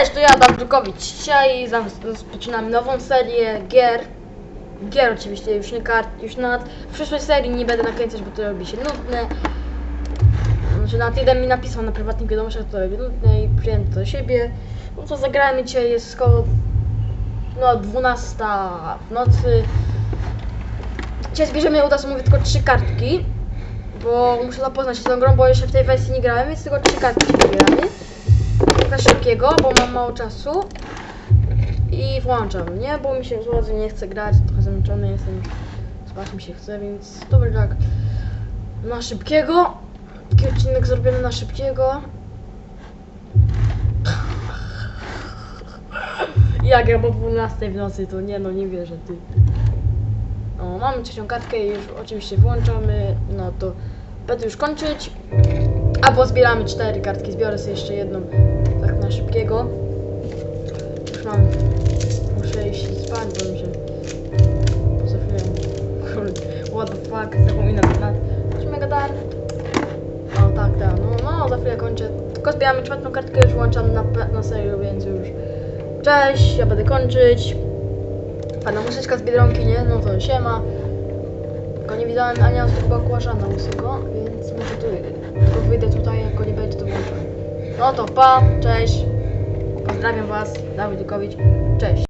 Cześć, to ja Dawdukowicz. Dzisiaj rozpoczynamy nową serię gier. Gier oczywiście, już nie kart, już nad w przyszłej serii nie będę nakręcać, bo to robi się nudne. Znaczy nawet jeden mi napisał na prywatnych wiadomościach, to robi nudne i przyjęłem to do siebie. No to zagrajmy dzisiaj, jest koło no 12 w nocy. Dzisiaj zbierzemy od razu mówię tylko trzy kartki, bo muszę zapoznać się z tą grą, bo jeszcze w tej wersji nie grałem, więc tylko trzy kartki zbieramy szybkiego, bo mam mało czasu. I włączam, nie? Bo mi się bardzo nie chce grać, trochę zmęczony jestem, spać mi się chce, więc dobry tak. Na szybkiego. Taki odcinek zrobiony na szybkiego. Jak ja po 12 w nocy, to nie no, nie wierzę, ty. O, mamy trzecią kartkę i już oczywiście włączamy, no to będę już kończyć. Albo zbieramy cztery kartki, zbiorę sobie jeszcze jedną tak na szybkiego. Już mam. Muszę iść spać, bo mi się. Kurde, what the fuck, zapominam na. Musimy gadać. O tak, tak, no, no, za chwilę kończę. Tylko zbieramy czwartą kartkę, już włączam na, na serio, więc już. Cześć, ja będę kończyć. Pana muzyczka z Biedronki, nie? No to siema. Tylko nie widziałem ani razu tego kłaszana łysego, więc No to pa, cześć. Pozdrawiam was, Dawid Dukowicz. Cześć.